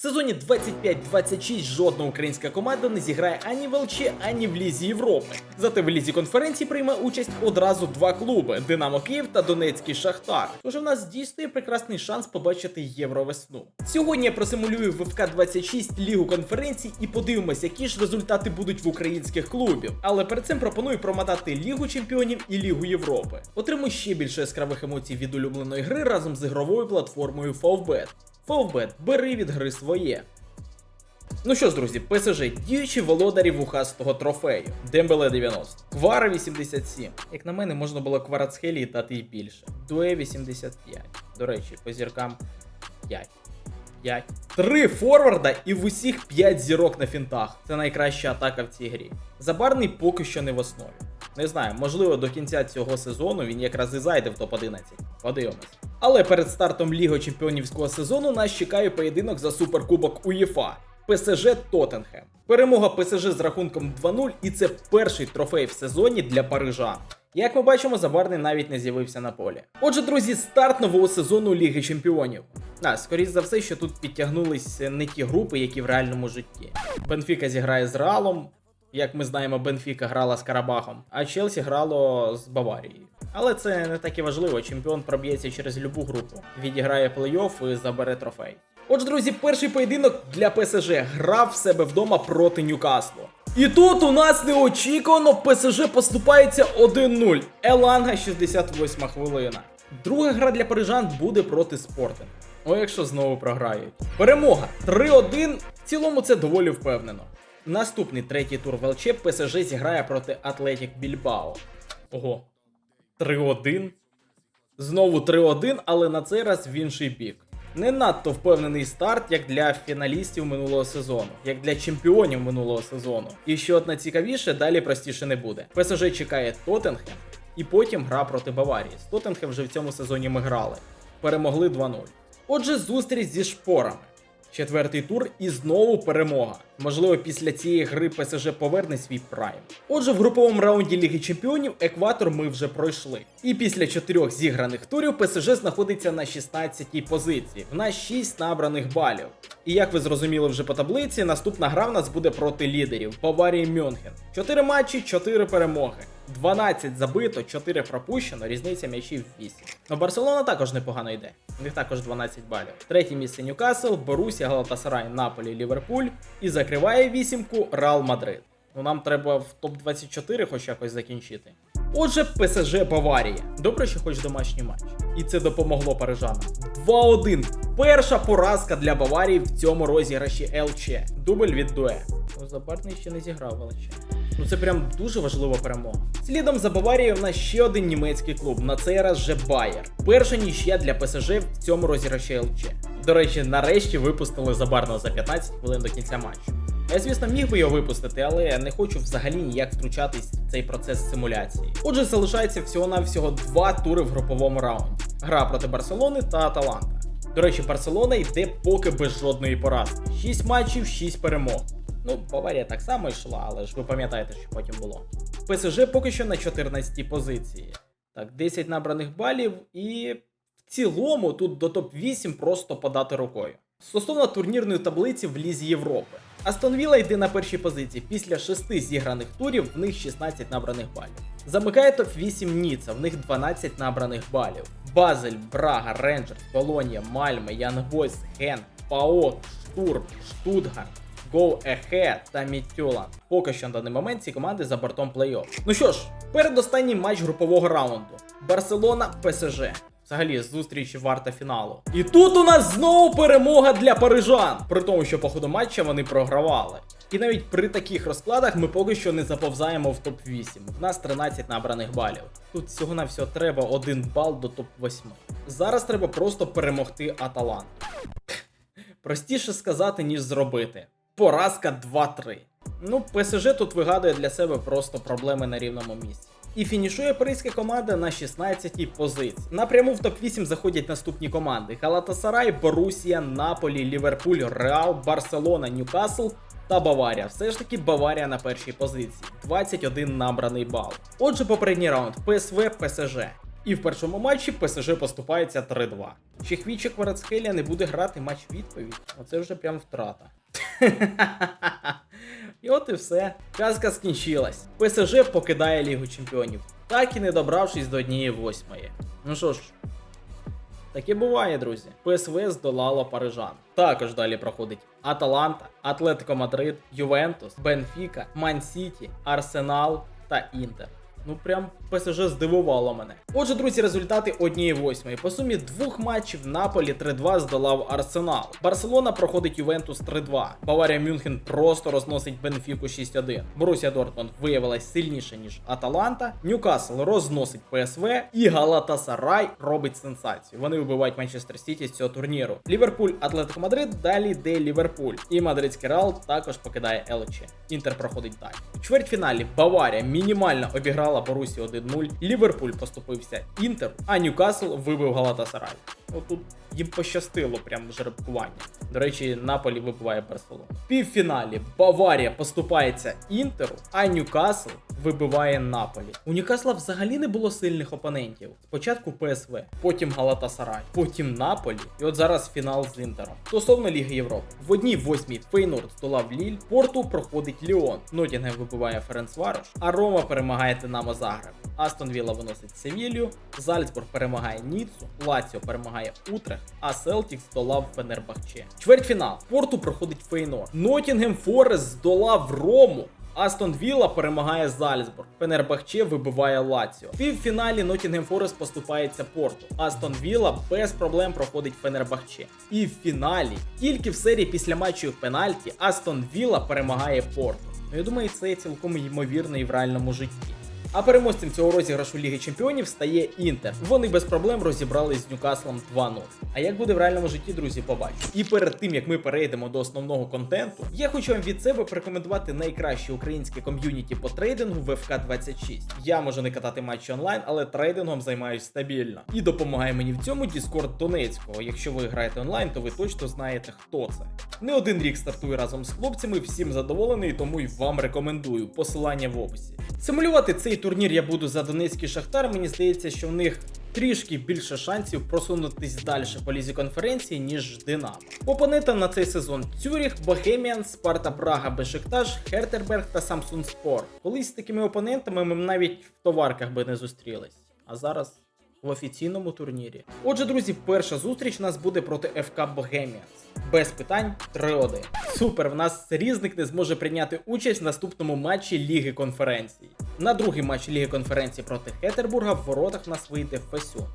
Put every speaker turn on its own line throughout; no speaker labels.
сезоні 25-26 жодна українська команда не зіграє ані в ЛЧ, ані в Лізі Європи. Зате в Лізі конференції прийме участь одразу два клуби: Динамо Київ та Донецький Шахтар. Тож у нас дійсно є прекрасний шанс побачити євровесну. Сьогодні я просимулюю в ФК 26 лігу конференцій і подивимось, які ж результати будуть в українських клубів. Але перед цим пропоную промотати Лігу Чемпіонів і Лігу Європи. Отримуй ще більше яскравих емоцій від улюбленої гри разом з ігровою платформою Favbet. Favbet, бери від гри своє. Ну що ж, друзі, ПСЖ, діючі володарі вухастого трофею. Дембеле 90, Квара 87. Як на мене, можна було Кварацхелі дати і більше. Дуе 85. До речі, по зіркам 5. 5. Три форварда і в усіх 5 зірок на фінтах. Це найкраща атака в цій грі. Забарний поки що не в основі. Не знаю, можливо, до кінця цього сезону він якраз і зайде в топ-11. Подивимось. Але перед стартом Ліги Чемпіонівського сезону нас чекає поєдинок за суперкубок УЄФА. ПСЖ Тоттенхем. Перемога ПСЖ з рахунком 2-0, і це перший трофей в сезоні для парижан. Як ми бачимо, Забарний навіть не з'явився на полі. Отже, друзі, старт нового сезону Ліги Чемпіонів. А, скоріш за все, що тут підтягнулись не ті групи, які в реальному житті. Бенфіка зіграє з Реалом. Як ми знаємо, Бенфіка грала з Карабахом, а Челсі грало з Баварією. Але це не так і важливо. Чемпіон проб'ється через любу групу, відіграє плей-офф і забере трофей. Отже, друзі, перший поєдинок для ПСЖ грав в себе вдома проти Ньюкаслу. І тут у нас неочікувано ПСЖ поступається 1-0. Еланга 68 хвилина. Друга гра для парижан буде проти Спортинг. О, якщо знову програють. Перемога 3-1. В цілому це доволі впевнено. Наступний третій тур в ЛЧ ПСЖ зіграє проти Атлетік Більбао. Ого. 3-1. Знову 3-1, але на цей раз в інший бік. Не надто впевнений старт, як для фіналістів минулого сезону, як для чемпіонів минулого сезону. І що одна цікавіше, далі простіше не буде. ПСЖ чекає Тоттенхем, і потім гра проти Баварії. З Тоттенхем вже в цьому сезоні ми грали. Перемогли 2-0. Отже, зустріч зі шпорами. Четвертий тур і знову перемога. Можливо, після цієї гри ПСЖ поверне свій прайм. Отже, в груповому раунді Ліги Чемпіонів екватор ми вже пройшли. І після чотирьох зіграних турів ПСЖ знаходиться на 16-й позиції. В нас 6 набраних балів. І як ви зрозуміли вже по таблиці, наступна гра в нас буде проти лідерів Баварії Мюнхен. 4 матчі, 4 перемоги. 12 забито, 4 пропущено, різниця м'ячів 8. Ну, Барселона також непогано йде. У них також 12 балів. Третє місце Ньюкасл, Борусія, Галатасарай, Наполі, Ліверпуль. І закриває вісімку Реал Мадрид. Ну нам треба в топ-24 хоч якось закінчити. Отже, ПСЖ Баварія. Добре, що хоч домашній матч. І це допомогло парижанам. 2-1. Перша поразка для Баварії в цьому розіграші ЛЧ. Дубль від Дуе. Ну, Забарний ще не зіграв в ЛЧ. Ну це прям дуже важлива перемога. Слідом за Баварією в нас ще один німецький клуб, на цей раз же Байер. Перша нічия для ПСЖ в цьому розіграші ЛЧ. До речі, нарешті випустили Забарного за 15 хвилин до кінця матчу. Я, звісно, міг би його випустити, але я не хочу взагалі ніяк втручатись в цей процес симуляції. Отже, залишається всього-навсього два тури в груповому раунді: гра проти Барселони та Аталанта. До речі, Барселона йде поки без жодної поразки. 6 матчів, 6 перемог. Ну, Баварія так само йшла, але ж ви пам'ятаєте, що потім було. ПСЖ поки що на 14-й позиції. Так, 10 набраних балів, і в цілому тут до топ-8 просто подати рукою. Стосовно турнірної таблиці в Лізі Європи. Астон Вілла йде на першій позиції. Після 6 зіграних турів в них 16 набраних балів. Замикає топ-8 Ніца, в них 12 набраних балів. Базель, Брага, Рейнджерс, Болонія, Мальме, Янгбойс, Генк, Паок, Штурм, Штутгарт. Go Ahead та Мітюлан. Поки що на даний момент ці команди за бортом плей-офф. Ну що ж, передостанній матч групового раунду. Барселона ПСЖ. Взагалі, зустріч варта фіналу. І тут у нас знову перемога для парижан, при тому, що по ходу матча вони програвали. І навіть при таких розкладах ми поки що не заповзаємо в топ-8. В нас 13 набраних балів. Тут всього на всього треба один бал до топ-8. Зараз треба просто перемогти Аталанту. Простіше сказати, ніж зробити. Поразка 2-3. Ну, ПСЖ тут вигадує для себе просто проблеми на рівному місці. І фінішує паризька команда на 16-й позиції. Напряму в топ-8 заходять наступні команди: Галатасарай, Борусія, Наполі, Ліверпуль, Реал, Барселона, Ньюкасл та Баварія. Все ж таки Баварія на першій позиції. 21 набраний бал. Отже, попередній раунд ПСВ ПСЖ. І в першому матчі ПСЖ поступається 3-2. Чи Хвічик Кварацхелія не буде грати матч відповідь? Оце вже прям втрата. І от і все. Казка скінчилась. ПСЖ покидає Лігу Чемпіонів, так і не добравшись до однієї восьмої. Ну що ж, таке буває, друзі. ПСВ здолало парижан. Також далі проходить Аталанта, Атлетико Мадрид, Ювентус, Бенфіка, Ман Сіті, Арсенал та Інтер. Ну прям ПСЖ здивувало мене. Отже, друзі, результати однієї восьмої. По сумі двох матчів Наполі 3-2 здолав Арсенал. Барселона проходить Ювентус 3-2. Баварія Мюнхен просто розносить Бенфіку 6-1. Борусія Дортмунд виявилась сильніше, ніж Аталанта. Ньюкасл розносить ПСВ. І Галатасарай робить сенсацію. Вони вибивають Манчестер Сіті з цього турніру. Ліверпуль, Атлетико Мадрид, далі йде Ліверпуль. І мадридський Реал також покидає Елче. Інтер проходить далі. У чвертьфіналі Баварія мінімально обіграла Борусі 1-0. Ліверпуль поступився Інтер, а Ньюкасл вибив Галатасарай. Ну тут їм пощастило прям в жеребкуванні. До речі, Наполі вибиває Барселону. В півфіналі Баварія поступається Інтеру, а Ньюкасл вибиває Наполі. У Ньюкасла взагалі не було сильних опонентів. Спочатку ПСВ, потім Галатасарай, потім Наполі, і от зараз фінал з Інтером. Стосовно Ліги Європи. В одній восьмій Фейнорд здолав Ліль, Порту проходить Ліон, Нотінгем вибиває Ференцварош, а Рома перемагає Динамо Загреб. Астон Вілла виносить Севілью, Зальцбург перемагає Ніццу, Лаціо перемагає Утрехт, а Селтік здолав Фенербахче. Чвертьфінал. Порту проходить Фейнор. Нотінгем Форест здолав Рому. Астон Вілла перемагає Зальцбург. Фенербахче вибиває Лаціо. В півфіналі Нотінгем Форест поступається Порту. Астон Вілла без проблем проходить Фенербахче. І в фіналі, тільки в серії після матчів пенальті, Астон Вілла перемагає Порту. Ну я думаю, це цілком ймовірно і в реальному житті. А переможцем цього розіграшу Ліги Чемпіонів стає Інтер. Вони без проблем розібрались з Ньюкаслом 2-0. А як буде в реальному житті, друзі, побачимо. І перед тим як ми перейдемо до основного контенту, я хочу вам від себе порекомендувати найкраще українське ком'юніті по трейдингу в FK26. Я можу не катати матчі онлайн, але трейдингом займаюсь стабільно. І допомагає мені в цьому Discord Донецького. Якщо ви граєте онлайн, то ви точно знаєте, хто це. Не один рік стартую разом з хлопцями, всім задоволений, тому й вам рекомендую. Посилання в описі. Симулювати цей турнір я буду за Донецький Шахтар. Мені здається, що в них трішки більше шансів просунутись далі по лізі конференції, ніж Динамо. Опонентам на цей сезон Цюріх, Богеміан, Спарта Прага, Бешикташ, Хертерберг та Самсун Спор. Колись з такими опонентами ми навіть в товарках би не зустрілись. А зараз в офіційному турнірі. Отже, друзі, перша зустріч у нас буде проти ФК Богеміанс. Без питань 3-1. Супер, в нас різник не зможе прийняти участь в наступному матчі Ліги конференцій. На другий матч Ліги конференції проти Хетербурга в воротах нас вийде Фесьо.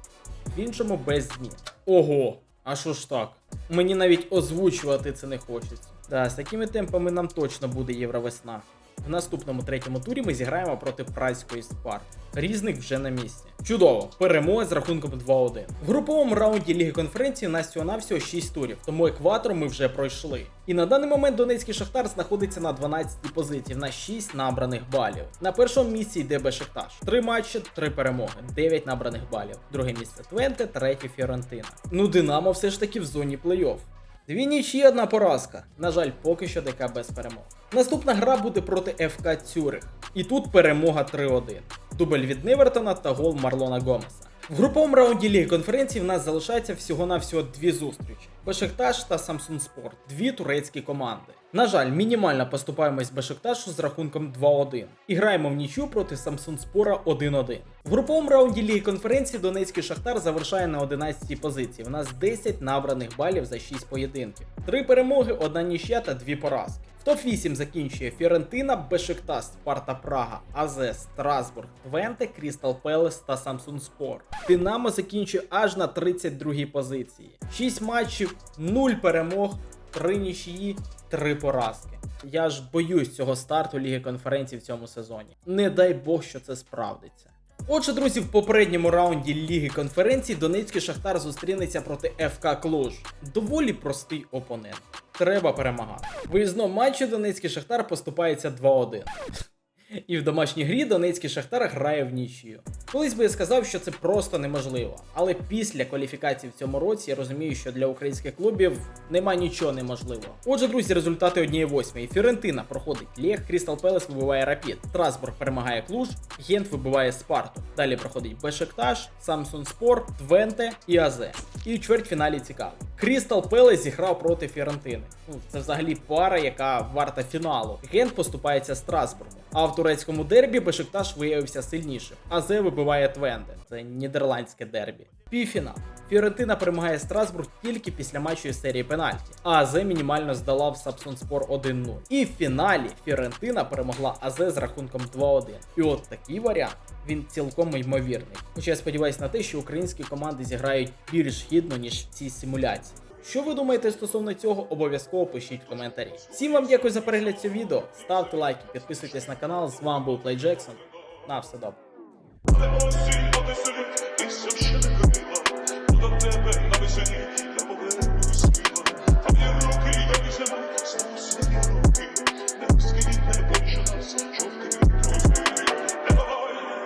В іншому без змін. Ого, а що ж так? Мені навіть озвучувати це не хочеться. Да, з такими темпами нам точно буде Євровесна. В наступному третьому турі ми зіграємо проти прайської Спарти. Різник вже на місці. Чудово! Перемога з рахунком 2-1. В груповому раунді Ліги конференції нас всього навсього 6 турів, тому екватор ми вже пройшли. І на даний момент Донецький Шахтар знаходиться на 12-й позиції на 6 набраних балів. На першому місці йде Бешикташ. 3 матчі, 3 перемоги, 9 набраних балів. Друге місце Твенте, третє Фіорентина. Ну, Динамо все ж таки в зоні плей-офф. Дві нічі, одна поразка. На жаль, поки що ДК без перемог. Наступна гра буде проти ФК Цюрих. І тут перемога 3-1. Дубль від Невертона та гол Марлона Гомеса. В груповому раунді Ліги конференції в нас залишається всього-навсього дві зустрічі: Бешикташ та Самсун Спорт, дві турецькі команди. На жаль, мінімально поступаємось Бешикташу з рахунком 2-1 і граємо в нічю проти Самсун Спора 1-1. В груповому раунді Ліги конференції Донецький Шахтар завершає на 11-й позиції. У нас 10 набраних балів за 6 поєдинків, 3 перемоги, одна нічия та 2 поразки. В топ-8 закінчує Фіорентина, Бешиктас, Спарта Прага, АЗ, Страсбург, Твенте, Крістал Пелес та Самсун Спор. Динамо закінчує аж на 32-й позиції. 6 матчів, 0 перемог, 3 нічиї, три поразки. Я ж боюсь цього старту Ліги конференцій в цьому сезоні. Не дай Бог, що це справдиться. Отже, друзі, в попередньому раунді Ліги конференцій Донецький Шахтар зустрінеться проти ФК Клуж. Доволі простий опонент. Треба перемагати. Виїзно матчі Донецький Шахтар поступається 2-1. І в домашній грі Донецький Шахтар грає в нічию. Колись би я сказав, що це просто неможливо. Але після кваліфікації в цьому році я розумію, що для українських клубів нема нічого неможливого. Отже, друзі, результати однієї восьмої. Фірентина проходить Лех, Крістал Пелес вибиває Рапід, Страсбург перемагає Клуж, Гент вибиває Спарту. Далі проходить Бешектаж, Самсун Спор, Твенте і Азе. І у чвертьфіналі цікаво. Крістал Пелес зіграв проти Фірентини. Ну, це взагалі пара, яка варта фіналу. Гент поступається Страсбургу. А в турецькому дербі Бешикташ виявився сильнішим. Азе вибиває Твенте. Це нідерландське дербі. Півфінал. Фіорентина перемагає Страсбург тільки після матчу із серії пенальті. А АЗ мінімально здала в Сапсонспор 1-0. І в фіналі Фіорентина перемогла АЗ з рахунком 2-1. І от такий варіант. Він цілком ймовірний. Хоча я сподіваюся на те, що українські команди зіграють більш гідно, ніж в цій симуляції. Що ви думаєте стосовно цього, обов'язково пишіть в коментарі. Всім вам дякую за перегляд цього відео. Ставте лайки, підписуйтесь на канал. З вами був Плей Джексон. На все добре. Але осінь, до
весени, і все ще не ходила. До тебе на весені.